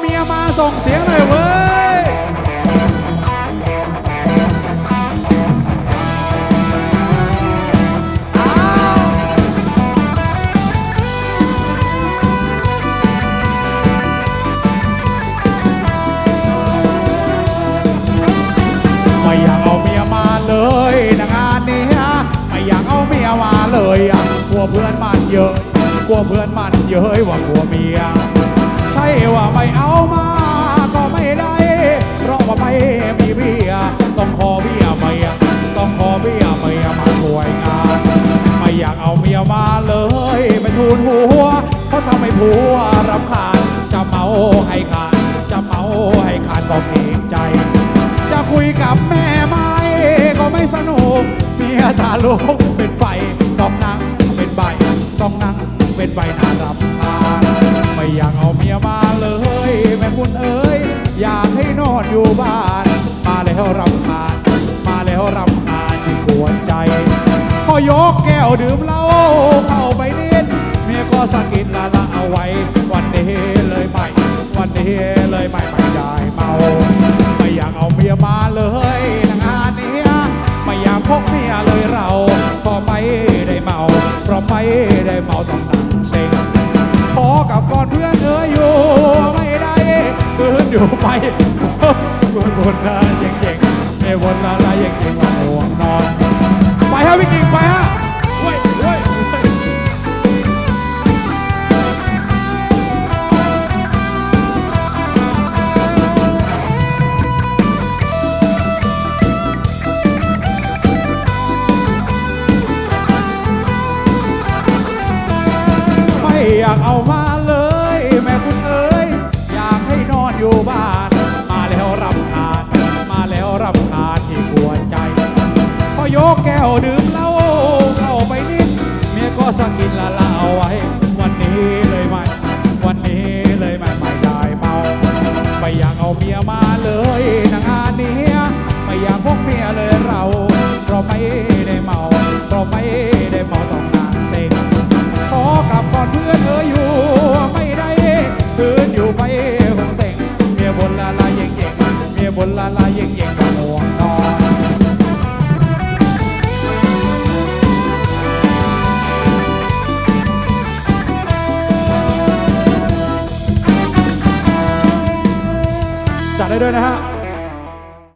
เมียมาส่งเสียงหน่อยเว้ย ไม่อยากเอาเมียมาเลยนะงานนี้ไม่อยากเอาเมียมาเลยอะกลัวเพื่อนมันเยอะกลัวเพื่อนมันเยอะว่ากลัวเมีย ว่าไม่เอามา ก็ไม่ได้ เพราะว่าไม่มีเบียต้องขอเบียเมียต้องขอเบียเมียมาช่วยงาน ไม่อยากเอาเมียมาเลยไปทูลหัว เพราะทำให้ผัวรำคาญจะเมาให้ขาดจะเมาให้ขาดก็เกรงใจ จะคุยกับแม่ไม่ก็ไม่สนุกเมียทาลูกเป็นไฟต้องนั่งเป็นใบต้องนั่งเป็นใบน่ารำคาญ บ้าน มาแล้วรำคาญ มาแล้วรำคาญที่กวนใจ พอยกแก้วดื่มเหล้าเข้าไปนิดเมียก็สะกิดละละเอาไว้ วันนี้เลยไม่ วันนี้เลยไม่ไม่ได้เมา ไม่อยากเอาเมียมาเลยนะงานนี้ไม่อยากพกเมียเลยเราก็ไม่ได้เมา เพราะไม่ได้เมาต้องนั่งเซ็งขอกับก่อนเพื่อนเธออยู่ไม่ได้คืนอยู่ไป คนคนละเจ๋งเจ๋งๆไม่วนละละเจ๋งเจ๋งๆว่าห่วงนอน ไปฮะพี่กิ่งไปฮะเว้ยเว้ยเว้ยไม่อยากเอามา แก้วดื่มเหล้าเข้าไปนิด เมียก็สกิดละละเอาไว้ วันนี้เลยไม่วันนี้เลยไม่ไม่ได้เมาไม่อยากเอาเมียมาเลยนะงานนี้ไม่อยากพกเมียเลยเราเพราะไม่ได้เมาเพราะไม่ได้เมาต้องนานเซ็งขอกลับก่อนเพื่อนเอออยู่ไม่ได้คืนอยู่ไปคงเซ็งเมียบนละลายเย่งเย่งเมียบนละลายเย่งเย่งก็ห่วงนอน ด้วยนะฮะ